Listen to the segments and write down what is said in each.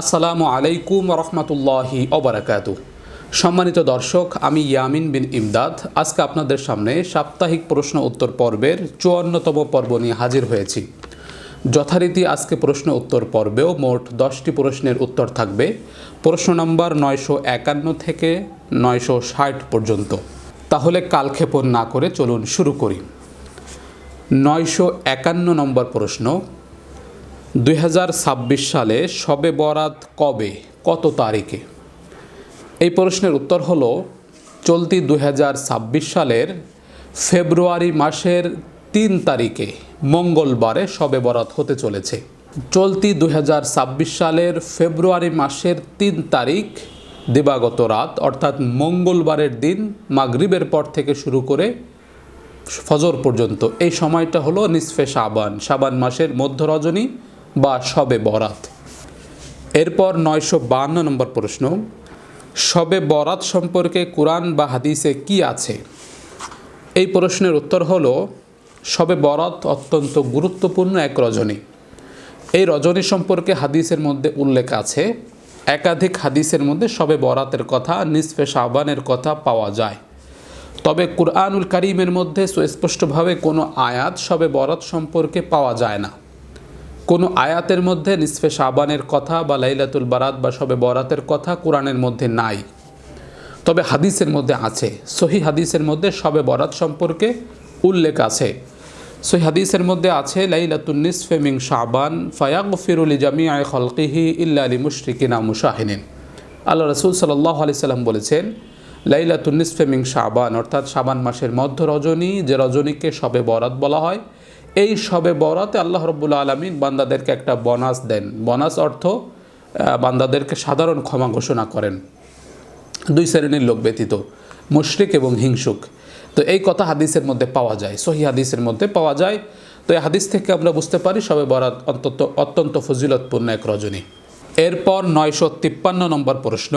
আসসালামু আলাইকুম রহমতুল্লাহি অবরাকাতু। সম্মানিত দর্শক, আমি ইয়ামিন বিন ইমদাদ। আজকে আপনাদের সামনে সাপ্তাহিক প্রশ্ন উত্তর পর্বের চুয়ান্নতম পর্ব নিয়ে হাজির হয়েছি। যথারীতি আজকে প্রশ্ন উত্তর পর্বেও মোট দশটি প্রশ্নের উত্তর থাকবে। প্রশ্ন নম্বর নয়শো একান্ন থেকে নয়শো ষাট পর্যন্ত। তাহলে কালক্ষেপণ না করে চলুন শুরু করি। নয়শো একান্ন নম্বর প্রশ্ন দুই হাজার ছাব্বিশ সালে শবে বরাত কবে? কত তারিখে? এই প্রশ্নের উত্তর হল, চলতি দুই হাজার ছাব্বিশ সালের ফেব্রুয়ারি মাসের তিন তারিখে মঙ্গলবারে শবে বরাত হতে চলেছে। চলতি দুই হাজার ছাব্বিশ সালের ফেব্রুয়ারি মাসের তিন তারিখ দিবাগত রাত, অর্থাৎ মঙ্গলবারের দিন মাগরিবের পর থেকে শুরু করে ফজর পর্যন্ত। এই সময়টা হলো নিসফে সাবান সাবান মাসের মধ্য রজনী বা শবে বরাত। এরপর নয়শো বান্ন নম্বর প্রশ্ন শবে বরাত সম্পর্কে কোরআন বা হাদিসে কি আছে? এই প্রশ্নের উত্তর হলো শবে বরাত অত্যন্ত গুরুত্বপূর্ণ এক রজনী। এই রজনী সম্পর্কে হাদিসের মধ্যে উল্লেখ আছে, একাধিক হাদিসের মধ্যে শবে বরাতের কথা, নিসফে সাবানের কথা পাওয়া যায়। তবে কুরআনুল করিমের মধ্যে সুস্পষ্টভাবে কোনো আয়াত সবে বরাত সম্পর্কে পাওয়া যায় না। কোনো আয়াতের মধ্যে নিসফে সাবানের কথা বা লাইলাতুল বারাত বা সবে বরাতের কথা কোরআনের মধ্যে নাই। তবে হাদিসের মধ্যে আছে। সহি হাদিসের মধ্যে সবে বরাত সম্পর্কে উল্লেখ আছে। সহি হাদিসের মধ্যে আছে লাইলাতুল নিসফে মিং শাবান ফায়াক ফিরুলি জামিয়া খলকিহি ইল্লা আলী মুশরিকিনা মুশাহিনিন আল্লাহ রসুল সাল্লাহ আলি সাল্লাম বলেছেন লাইলাতুল নিসফে মিং শাবান, অর্থাৎ শাবান মাসের মধ্য রজনী, যে রজনীকে সবে বরাত বলা হয় এই সবে বরাতে আল্লাহ রব্বুল আলমিন বান্দাদেরকে একটা বোনাস দেন। বোনাস অর্থ বান্দাদেরকে সাধারণ ক্ষমা ঘোষণা করেন। দুই শ্রেণির লোক ব্যতীত, মুশরিক এবং হিংসুক। তো এই কথা হাদিসের মধ্যে পাওয়া যায়, সহি হাদিসের মধ্যে পাওয়া যায়। তো এই হাদিস থেকে আমরা বুঝতে পারি সবে বরাত অন্তত, অত্যন্ত ফজিলতপূর্ণ এক রজনী। এরপর নয়শো তিপ্পান্ন নম্বর প্রশ্ন,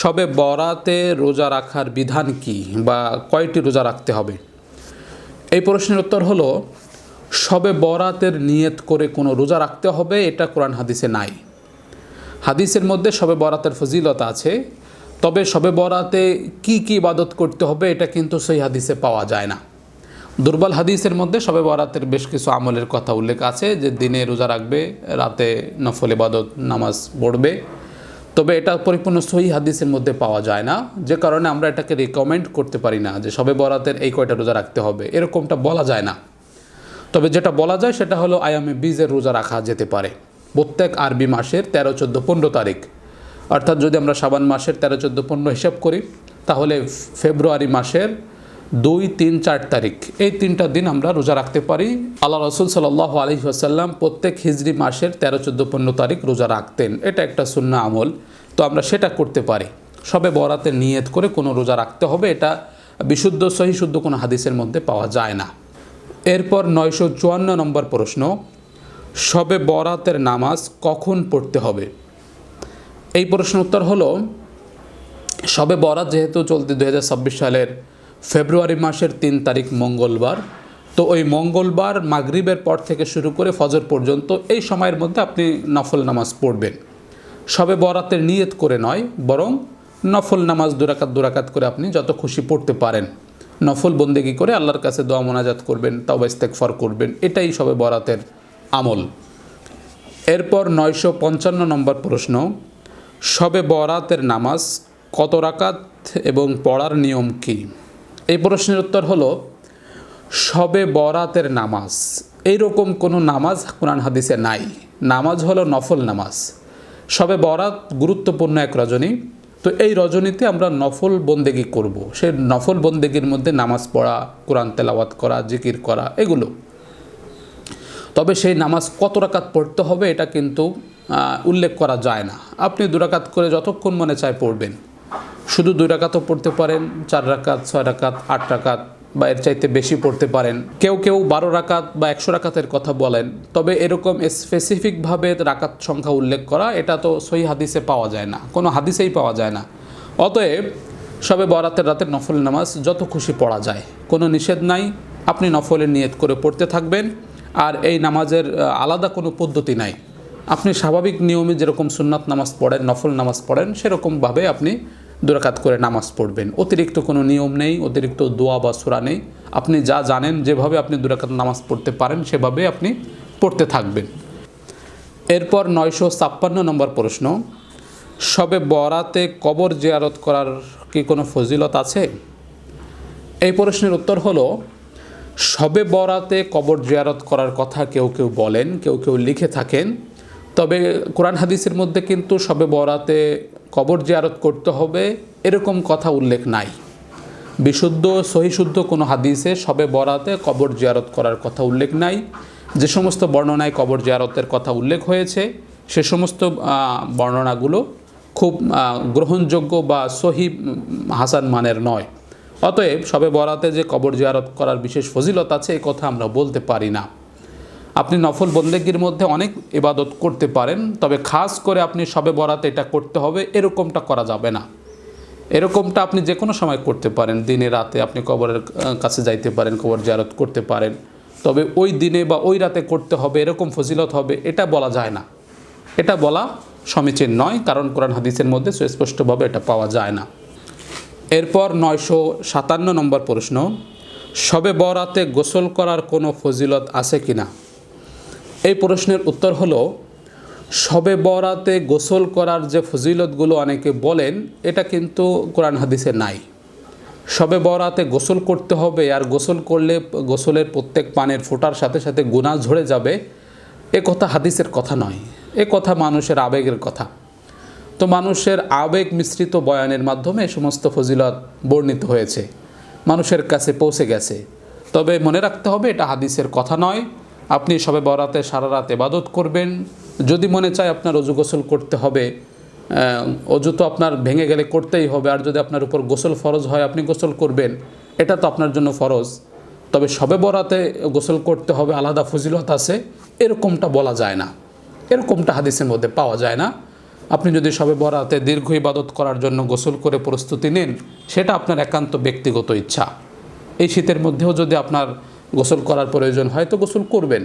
সবে বরাতে রোজা রাখার বিধান কি বা কয়টি রোজা রাখতে হবে? এই প্রশ্নের উত্তর হলো সবে বরাতের নিয়ত করে কোনো রোজা রাখতে হবে, এটা কোরআন হাদিসে নাই। হাদিসের মধ্যে সবে বরাতের ফজিলত আছে, তবে সবে বরাতে কি কি ইবাদত করতে হবে, এটা কিন্তু সেই হাদিসে পাওয়া যায় না। দুর্বল হাদিসের মধ্যে সবে বরাতের বেশ কিছু আমলের কথা উল্লেখ আছে, যে দিনে রোজা রাখবে, রাতে নফল ইবাদত, নামাজ পড়বে। তবে এটা পরিপূর্ণ সহি হাদিসের মধ্যে পাওয়া যায় না, যে কারণে আমরা এটাকে রিকমেন্ড করতে পারি না, যে সবে বরাতের এই কয়টা রোজা রাখতে হবে, এরকমটা বলা যায় না। তবে যেটা বলা যায় সেটা হলো আয়ামে বীজের রোজা রাখা যেতে পারে। প্রত্যেক আরবি মাসের তেরো চোদ্দ পনেরো তারিখ। অর্থাৎ যদি আমরা সাবান মাসের তেরো চোদ্দ পনেরো হিসাব করি, তাহলে ফেব্রুয়ারি মাসের দুই তিন চার তারিখ। এই তিনটা দিন আমরা রোজা রাখতে পারি। আল্লাহ রসুল সাল্লাহ আলী আসাল্লাম প্রত্যেক হিজড়ি মাসের তেরো চোদ্দ পনেরো তারিখ রোজা রাখতেন। এটা একটা শূন্য আমল। তো আমরা সেটা করতে পারি। সবে বরাতে নিয়ত করে কোনো রোজা রাখতে হবে, এটা বিশুদ্ধ সহি শুদ্ধ কোনো হাদিসের মধ্যে পাওয়া যায় না। এরপর নয়শো চুয়ান্ন নম্বর প্রশ্ন, শবে বরাতের নামাজ কখন পড়তে হবে? এই প্রশ্ন উত্তর হলো, শবে বরাত যেহেতু চলতি দু হাজার ছাব্বিশ সালের ফেব্রুয়ারি মাসের তিন তারিখ মঙ্গলবার, তো ওই মঙ্গলবার মাগরিবের পর থেকে শুরু করে ফজর পর্যন্ত এই সময়ের মধ্যে আপনি নফল নামাজ পড়বেন। শবে বরাতের নিয়ত করে নয়, বরং নফল নামাজ দুরাকাত দুরাকাত করে আপনি যত খুশি পড়তে পারেন। নফল বন্দেগি করে আল্লাহর কাছে দোয়া মোনাজাত করবেন তাও ইস্তেকফর করবেন, এটাই সবে বরাতের আমল। এরপর নয়শো পঞ্চান্ন নম্বর প্রশ্ন শবে বরাতের নামাজ কত রাকাত এবং পড়ার নিয়ম কী? এই প্রশ্নের উত্তর হলো শবে বরাতের নামাজ, এইরকম কোনো নামাজ কোরআন হাদিসে নাই। নামাজ হলো নফল নামাজ। শবে বরাত গুরুত্বপূর্ণ এক রজনী। তো এই রজনীতে আমরা নফল বন্দেগি করব। সে নফল বন্দেগির মধ্যে নামাজ পড়া, কোরআন তেলাওয়াত করা, জিকির করা, এগুলো। তবে সেই নামাজ কত রাকাত পড়তে হবে এটা কিন্তু উল্লেখ করা যায় না। আপনি দুরাকাত করে যতক্ষণ মনে চায় পড়বেন। শুধু দুই রাকাতও পড়তে পারেন, চার রাকাত, ছয় রাকাত, আট রাকাত বা এর চাইতে বেশি পড়তে পারেন। কেউ কেউ বারো রাকাত বা একশো রাকাতের কথা বলেন, তবে এরকম স্পেসিফিকভাবে রাকাত সংখ্যা উল্লেখ করা, এটা তো সহি হাদিসে পাওয়া যায় না, কোনো হাদিসেই পাওয়া যায় না। অতএব, সবে বরাতের রাতের নফল নামাজ যত খুশি পড়া যায়, কোনো নিষেধ নাই, আপনি নফলের নিয়ত করে পড়তে থাকবেন, আর এই নামাজের আলাদা কোনো পদ্ধতি নাই। আপনি স্বাভাবিক নিয়মে যেরকম সুন্নাত নামাজ পড়েন, নফল নামাজ পড়েন, সেরকমভাবে আপনি দুরাকাত করে নামাজ পড়বেন। অতিরিক্ত কোনো নিয়ম নেই, অতিরিক্ত দোয়া বা সুরা নেই। আপনি যা জানেন, যেভাবে আপনি দুরাকাত নামাজ পড়তে পারেন, সেভাবে আপনি পড়তে থাকবেন। এরপর নয়শো ছাপ্পান্ন নম্বর প্রশ্ন, সবে বরাতে কবর জিয়ারত করার কি কোনো ফজিলত আছে? এই প্রশ্নের উত্তর হলো, সবে বরাতে কবর জিয়ারত করার কথা কেউ কেউ বলেন, কেউ কেউ লিখে থাকেন তবে কোরআন হাদিসের মধ্যে কিন্তু সবে বরাতে কবর জিয়ারত করতে হবে এরকম কথা উল্লেখ নাই। বিশুদ্ধ, সহিশুদ্ধ কোনো হাদিসে সবে বরাতে কবর জিয়ারত করার কথা উল্লেখ নাই। যে সমস্ত বর্ণনায় কবর জিয়ারতের কথা উল্লেখ হয়েছে, সে সমস্ত বর্ণনাগুলো খুব গ্রহণযোগ্য বা সহি হাসান মানের নয়। অতএব সবে বরাতে যে কবর জিয়ারত করার বিশেষ ফজিলত আছে এই কথা আমরা বলতে পারি না। আপনি নফল বন্দেগীর মধ্যে অনেক ইবাদত করতে পারেন, তবে খাস করে আপনি সবে বরাতে এটা করতে হবে, এরকমটা করা যাবে না। এরকমটা আপনি যে কোনো সময় করতে পারেন, দিনে রাতে আপনি কবরের কাছে যাইতে পারেন, কবর জিয়ারত করতে পারেন, তবে ওই দিনে বা ওই রাতে করতে হবে, এরকম ফজিলত হবে, এটা বলা যায় না। এটা বলা সমীচীন নয়, কারণ কোরআন হাদিসের মধ্যে সুস্পষ্টভাবে এটা পাওয়া যায় না। এরপর নয়শো সাতান্ন নম্বর প্রশ্ন, সবে বরাতে গোসল করার কোনো ফজিলত আছে কি না এই প্রশ্নের উত্তর হলো, সবে বরাতে গোসল করার যে ফজিলতগুলো অনেকে বলেন, এটা কিন্তু কোরআন হাদিসে নাই। সবে বরাতে গোসল করতে হবে আর গোসল করলে গোসলের প্রত্যেক পানের ফোটার সাথে সাথে গুনাহ ঝরে যাবে, এ কথা হাদিসের কথা নয়। এ কথা মানুষের আবেগের কথা। তো মানুষের আবেগ মিশ্রিত বয়ানের মাধ্যমে এ সমস্ত ফজিলত বর্ণিত হয়েছে। মানুষের কাছে পৌঁছে গেছে। তবে মনে রাখতে হবে, এটা হাদিসের কথা নয়। আপনি সবে বরাতে সারা রাত এবাদত করবেন। যদি মনে চায় আপনার অজু গোসল করতে হবে অজু তো আপনার ভেঙে গেলে করতেই হবে, আর যদি আপনার উপর গোসল ফরজ হয় আপনি গোসল করবেন, এটা তো আপনার জন্য ফরজ। তবে সবে বরাতে গোসল করতে হবে, আলাদা ফজিলত আছে, এরকমটা বলা যায় না। এরকমটা হাদিসের মধ্যে পাওয়া যায় না। আপনি যদি সবে বরাতে দীর্ঘ ইবাদত করার জন্য গোসল করে প্রস্তুতি নেন, সেটা আপনার একান্ত ব্যক্তিগত ইচ্ছা। এই শীতের মধ্যেও যদি আপনার গোসল করার প্রয়োজন হয় তো গোসল করবেন।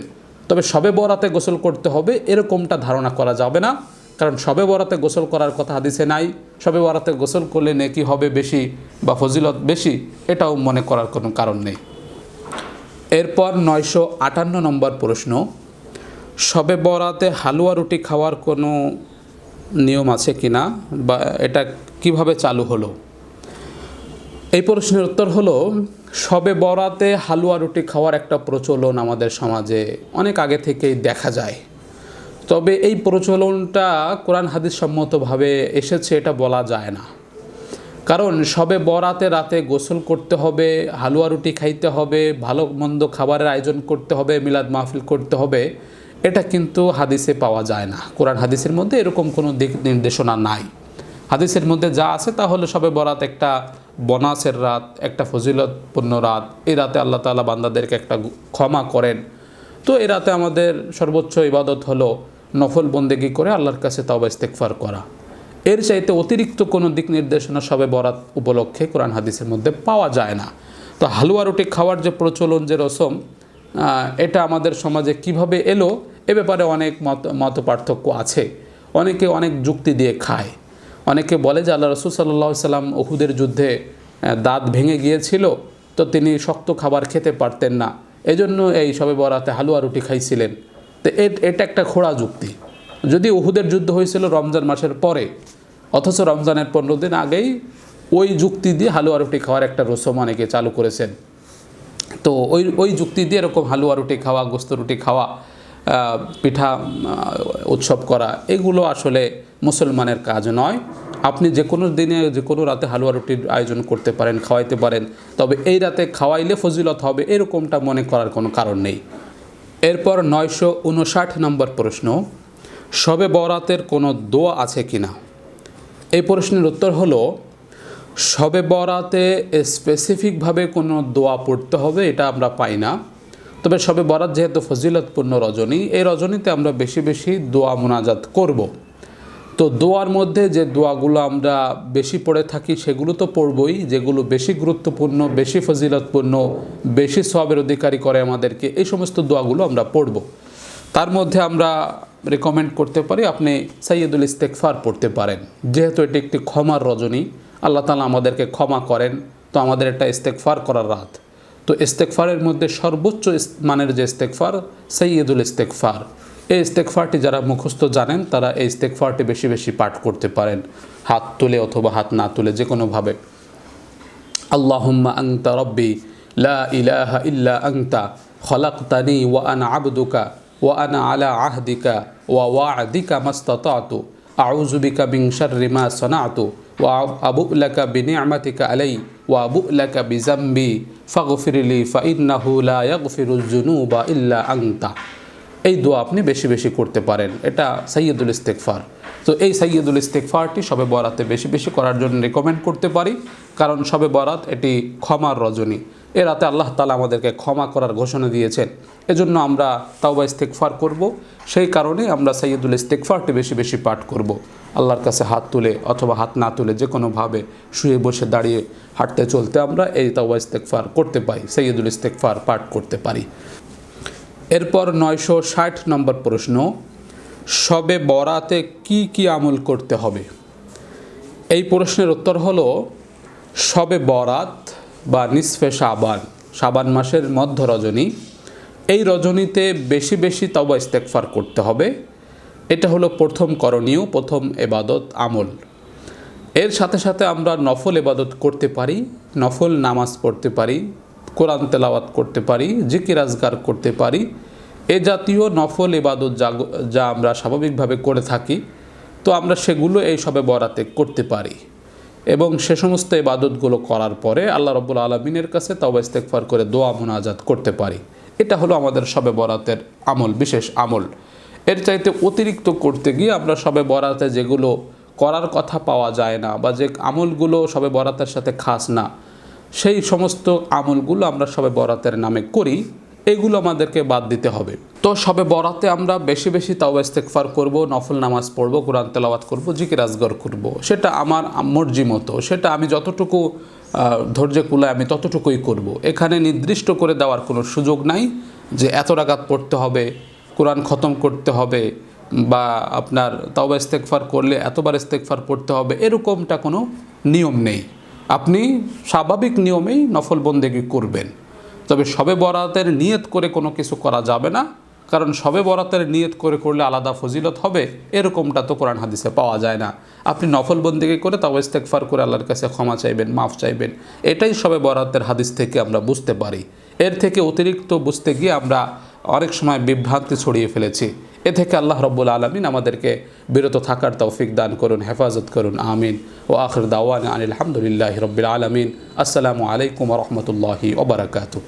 তবে সবে বরাতে গোসল করতে হবে এরকমটা ধারণা করা যাবে না। কারণ সবে বরাতে গোসল করার কথা হাদিসে নাই। সবে বরাতে গোসল করলে নেকি হবে বেশি বা ফজিলত বেশি এটাও মনে করার কোনো কারণ নেই। এরপর নয়শো আটান্ন নম্বর প্রশ্ন সবে বরাতে হালুয়া রুটি খাওয়ার কোনো নিয়ম আছে কি না বা এটা কীভাবে চালু হলো? এই প্রশ্নের উত্তর হলো, সবে বরাতে হালুয়া রুটি খাওয়ার একটা প্রচলন আমাদের সমাজে অনেক আগে থেকেই দেখা যায়। তবে এই প্রচলনটা কোরআন হাদিস সম্মতভাবে এসেছে, এটা বলা যায় না। কারণ সবে বরাতে রাতে গোসল করতে হবে, হালুয়া রুটি খাইতে হবে, ভালো মন্দ খাবারের আয়োজন করতে হবে, মিলাদ মাহফিল করতে হবে, এটা কিন্তু হাদিসে পাওয়া যায় না। কোরআন হাদিসের মধ্যে এরকম কোনো দিক নির্দেশনা নাই। হাদিসের মধ্যে যা আছে তা হলো সবে বরাত একটা বনাসের রাত, একটা ফজিলতপূর্ণ রাত। এই রাতে আল্লাহ তাআলা বান্দাদেরকে একটা ক্ষমা করেন। তো এই রাতে আমাদের সর্বোচ্চ ইবাদত হলো নফল বন্দেগি করে আল্লাহর কাছে তাওবা ইস্তেকফার করা। এর চাইতে অতিরিক্ত কোনো দিক নির্দেশনা সবে বরাত উপলক্ষে কোরআন হাদিসের মধ্যে পাওয়া যায় না। তো হালুয়া রুটি খাওয়ার যে প্রচলন, যে রসম এটা আমাদের সমাজে কীভাবে এলো, এ ব্যাপারে অনেক মত মত পার্থক্য আছে। অনেকে অনেক যুক্তি দিয়ে খায়। অনেকে বলে যে আল্লাহ রসুল সাল্লাহ সাল্লাম ওহুদের যুদ্ধে দাঁত ভেঙে গিয়েছিল, তো তিনি শক্ত খাবার খেতে পারতেন না। এজন্য এই সবে বরাতে হালুয়া রুটি খাইছিলেন। তো এটা একটা খোড়া যুক্তি। যদি উহুদের যুদ্ধ হয়েছিল রমজান মাসের পরে, অথচ রমজানের পনেরো দিন আগেই ওই যুক্তি দিয়ে হালুয়া রুটি খাওয়ার একটা রসম অনেকে চালু করেছেন। তো ওই ওই যুক্তি দিয়ে এরকম হালুয়া রুটি খাওয়া, গোস্ত রুটি খাওয়া পিঠা উৎসব করা, এগুলো আসলে মুসলমানের কাজ নয়। আপনি যে কোনো দিনে যে কোনো রাতে হালুয়া রুটির আয়োজন করতে পারেন, খাওয়াইতে পারেন, তবে এই রাতে খাওয়াইলে ফজিলত হবে, এরকমটা মনে করার কোনো কারণ নেই। এরপর নয়শো উনষাট নম্বর প্রশ্ন, সবে বরাতের কোনো দোয়া আছে কিনা? এই প্রশ্নের উত্তর হলো, সবে বরাতে স্পেসিফিকভাবে কোনো দোয়া পড়তে হবে, এটা আমরা পাই না। তবে সবে বরাত যেহেতু ফজিলতপূর্ণ রজনী, এই রজনীতে আমরা বেশি বেশি দোয়া মোনাজাত করব। তো দোয়ার মধ্যে যে দোয়াগুলো আমরা বেশি পড়ে থাকি, সেগুলো তো পড়বই, যেগুলো বেশি গুরুত্বপূর্ণ, বেশি ফজিলতপূর্ণ, বেশি সবের অধিকারী করে আমাদেরকে, এই সমস্ত দোয়াগুলো আমরা পড়ব। তার মধ্যে আমরা রেকমেন্ড করতে পারি, আপনি সৈয়দুল ইস্তেকফার পড়তে পারেন। যেহেতু এটি একটি ক্ষমার রজনী, আল্লাহ তালা আমাদেরকে ক্ষমা করেন, তো আমাদের একটা ইস্তেকফার করার রাত। তো ইস্তেকফারের মধ্যে সর্বোচ্চ মানের যে ইস্তেকফার সৈয়দুল ইস্তেকফার এই ইস্তেকফারটি যারা মুখস্থ জানেন, তারা এই ইস্তেকফারটি বেশি বেশি পাঠ করতে পারেন। হাত তুলে অথবা হাত না তুলে যে কোনোভাবে। আল্লাহুম্মা আংতা রব্বি, লা ইলাহা ইল্লা আংতা খলাকতানি ওয়া আনা আবদুকা, ওয়া আনা আলা আহদিকা, ওয়া ওয়াদিকা মাস্তাতাতু। আউযু বিকা মিন শাররি মা সানাতু। ওয়া আবু লাকা বিনি'মাতিকা আলাই ওয়া আবু বিজাম্বি ফাগফিরলি ফাইন্নাহু লা ইয়াগফিরুজ ইল্লা আংতা এই দোয়া আপনি বেশি বেশি করতে পারেন, এটা সৈয়দুল ইস্তেকফার তো এই সৈয়দুল ইস্তেকফারটি সবে বরাতে বেশি বেশি করার জন্য রেকমেন্ড করতে পারি, কারণ সবে বরাত এটি ক্ষমার রজনী। এ রাতে আল্লাহ তালা আমাদেরকে ক্ষমা করার ঘোষণা দিয়েছেন। এজন্য আমরা তাওবা ইস্তেকফার করব। সেই কারণে আমরা সৈয়দুল ইস্তেকফারটি বেশি বেশি পাঠ করব। আল্লাহর কাছে হাত তুলে অথবা হাত না তুলে যে কোনোভাবে শুয়ে বসে দাঁড়িয়ে হাঁটতে চলতে আমরা এই তাওবা ইস্তেকফার করতে পারি, সৈয়দুল ইস্তেকফার পাঠ করতে পারি। এরপর নয়শো ষাট নম্বর প্রশ্ন, সবে বরাতে কি কি আমল করতে হবে? এই প্রশ্নের উত্তর হলো, সবে বরাত বা নিসফে সাবান সাবান মাসের মধ্য রজনী এই রজনীতে বেশি বেশি তবা ইস্তেকফার করতে হবে। এটা হলো প্রথম করণীয়, প্রথম এবাদত আমল। এর সাথে সাথে আমরা নফল এবাদত করতে পারি, নফল নামাজ পড়তে পারি, কোরআন তেলাওয়াত করতে পারি, জিকির আজগার করতে পারি। এ জাতীয় নফল এবাদত যা যা আমরা স্বাভাবিকভাবে করে থাকি, তো আমরা সেগুলো এই সবে বরাতে করতে পারি। এবং সে সমস্ত ইবাদতগুলো করার পরে আল্লাহ রব্বুল আলমিনের কাছে তবা ইস্তেকফার করে দোয়া মোনাজাত করতে পারি। এটা হলো আমাদের সবে বরাতের আমল, বিশেষ আমল। এর চাইতে অতিরিক্ত করতে গিয়ে আমরা সবে বরাতে যেগুলো করার কথা পাওয়া যায় না বা যে আমলগুলো সবে বরাতের সাথে খাস না, সেই সমস্ত আমলগুলো আমরা সবে বরাতের নামে করি। এগুলো আমাদেরকে বাদ দিতে হবে। তো সবে বরাতে আমরা বেশি বেশি তাওবা ইস্তেকফার করব, নফল নামাজ পড়ব, কোরআন তেলাওয়াত করব, জিকির আজগর করব। সেটা আমার মর্জি মতো, সেটা আমি যতটুকু ধৈর্য কুলায় আমি ততটুকুই করব। এখানে নির্দিষ্ট করে দেওয়ার কোনো সুযোগ নাই যে এত রাগাত পড়তে হবে, কোরআন খতম করতে হবে বা আপনার তাওবা ইস্তেকফার করলে এতবার ইস্তেকফার পড়তে হবে, এরকমটা কোনো নিয়ম নেই। আপনি স্বাভাবিক নিয়মেই নফল বন্দেগি করবেন। তবে সবে বরাতের নিয়ত করে কোনো কিছু করা যাবে না। কারণ সবে বরাতের নিয়ত করে করলে আলাদা ফজিলত হবে, এরকমটা তো কোরআন হাদিসে পাওয়া যায় না। আপনি নফল বন্দিকে করে তাও ইস্তেকফার করে আল্লাহর কাছে ক্ষমা চাইবেন, মাফ চাইবেন, এটাই সবে বরাতের হাদিস থেকে আমরা বুঝতে পারি। এর থেকে অতিরিক্ত বুঝতে গিয়ে আমরা অনেক সময় বিভ্রান্তি ছড়িয়ে ফেলেছি। এ থেকে আল্লাহ রব্বুল আলমিন আমাদেরকে বিরত থাকার তৌফিক দান করুন, হেফাজত করুন, আমিন। ও আখর দাওয়ান আলহামদুলিল্লাহ রব্বিল আলমিন। আসসালামু আলাইকুম রহমতুল্লাহি ওবরাকাতু